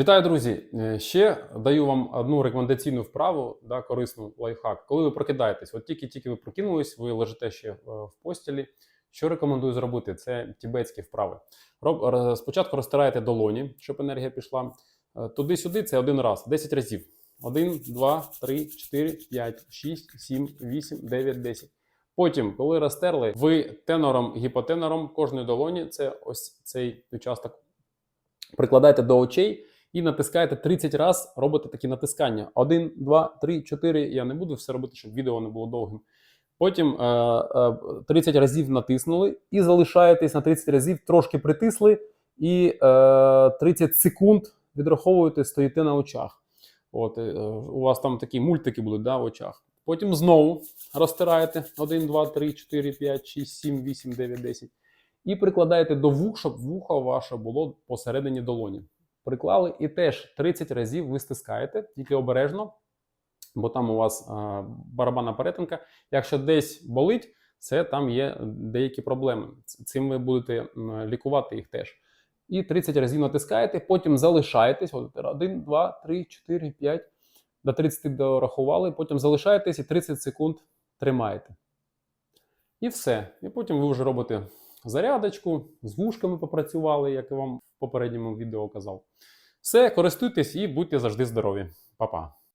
Вітаю, друзі! Е, Ще даю вам одну рекомендаційну вправу, да, корисну лайфхак. Коли ви прокидаєтесь, от тільки-тільки ви прокинулись, ви лежите ще е, в постілі. Що рекомендую зробити? Це тібетські вправи. Роб, спочатку розтираєте долоні, щоб енергія пішла. Е, Туди-сюди це один раз, 10 разів. 1, 2, 3, 4, 5, 6, 7, 8, 9, 10. Потім, коли розтерли, ви тенором, гіпотенором кожної долоні, це ось цей участок, прикладаєте до очей і натискаєте 30 разів, робите такі натискання. 1, 2, 3, 4. Я не буду все робити, щоб відео не було довгим. Потім е, е, 30 разів натиснули і залишаєтесь на 30 разів, трошки притисли, і е, 30 секунд відраховуєте, стоїте на очах. От, е, у вас там такі мультики будуть да, в очах. Потім знову розтираєте 1, 2, 3, 4, 5, 6, 7, 8, 9, 10. І прикладаєте до вух, щоб вухо ваше було посередині долоні. Приклали і теж 30 разів ви стискаєте, тільки обережно, бо там у вас а, барабанна перетинка. Якщо десь болить, це там є деякі проблеми. Цим ви будете лікувати їх теж. І 30 разів натискаєте, потім залишаєтесь. 1, 2, 3, 4, 5. До 30 дорахували, потім залишаєтесь і 30 секунд тримаєте. І все. І потім ви вже робите зарядочку, з вушками попрацювали, як я вам в попередньому відео казав. Все, користуйтесь і будьте завжди здорові. Па-па.